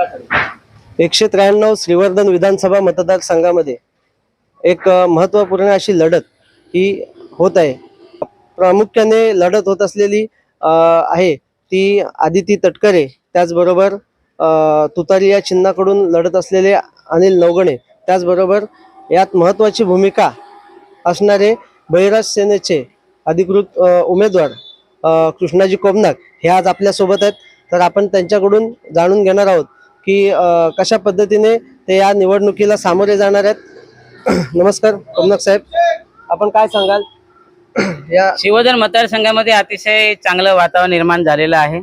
एकशे त्र्याण्णव श्रीवर्धन विधानसभा मतदारसंघामध्ये एक महत्त्वपूर्ण अशी लढत ही होत आहे. प्रामुख्याने लढत होत असलेली आहे ती आदिती तटकरे त्याचबरोबर तुतारी या चिन्हाकडून लढत असलेले अनिल नवगणे त्याचबरोबर यात महत्त्वाची भूमिका असणारे बहिराज सेनेचे अधिकृत उमेदवार कृष्णाजी कोमनाक हे आज आपल्यासोबत आहेत. तर आपण त्यांच्याकडून जाणून घेणार आहोत. की कशा पद्धतीने ते या निवडणुकीला सामोरे जाणार आहेत? नमस्कार कोमनाक साहेब. आपण काय सांगाल? या शिवजन मतदारसंघामध्ये अतिशय चांगलं वातावरण निर्माण झालेलं आहे.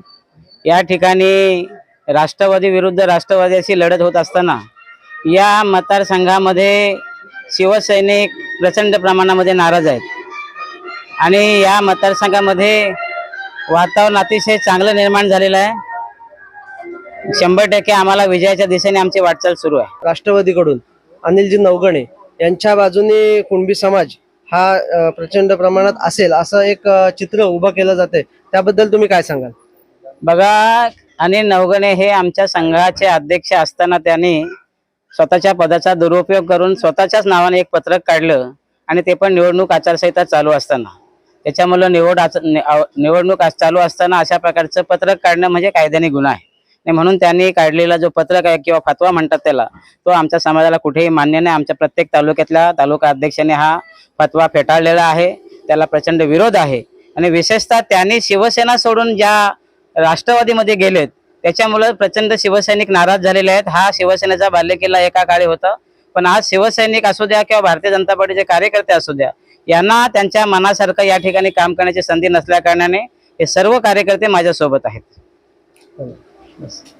या ठिकाणी राष्ट्रवादी विरुद्ध राष्ट्रवादी अशी लढत होत असताना या मतदारसंघामध्ये शिवसैनिक प्रचंड प्रमाणामध्ये नाराज आहेत. आणि या मतदारसंघामध्ये वातावरण अतिशय चांगलं निर्माण झालेलं आहे. शंभर टक्के आम्हाला विजयाच्या दिशेने आमची वाटचाल सुरू आहे. राष्ट्रवादीकडून अनिलजी नवगणे यांच्या बाजूने कुणबी समाज हा प्रचंड प्रमाणात असेल असं एक चित्र उभं केलं जाते त्याबद्दल तुम्ही काय सांगाल? बघा अनिल नवगणे हे आमच्या संघाचे अध्यक्ष असताना त्यांनी स्वतःच्या पदाचा दुरुपयोग करून स्वतःच्याच नावाने एक पत्रक काढलं आणि ते पण निवडणूक आचारसंहिता चालू असताना. त्याच्यामुळे निवड निवडणूक चालू असताना अशा प्रकारचं पत्रक काढणं म्हणजे कायद्याने गुन्हा आहे. आणि म्हणून त्यांनी काढलेला जो पत्रक आहे किंवा फतवा म्हणतात त्याला तो आमच्या समाजाला कुठेही मान्य नाही. आमच्या प्रत्येक तालुक्यातल्या तालुका अध्यक्षाने हा फतवा फेटाळलेला आहे. त्याला प्रचंड विरोध आहे. आणि विशेषतः त्यांनी शिवसेना सोडून ज्या राष्ट्रवादीमध्ये गेलेत त्याच्यामुळे प्रचंड शिवसैनिक नाराज झालेले आहेत. हा शिवसेनेचा बाल्यकिल्ला एका काळी होता. पण आज शिवसैनिक असू द्या किंवा भारतीय जनता पार्टीचे कार्यकर्ते असू द्या यांना त्यांच्या मनासारखं या ठिकाणी काम करण्याची संधी नसल्या कारणाने हे सर्व कार्यकर्ते माझ्यासोबत आहेत. Gracias.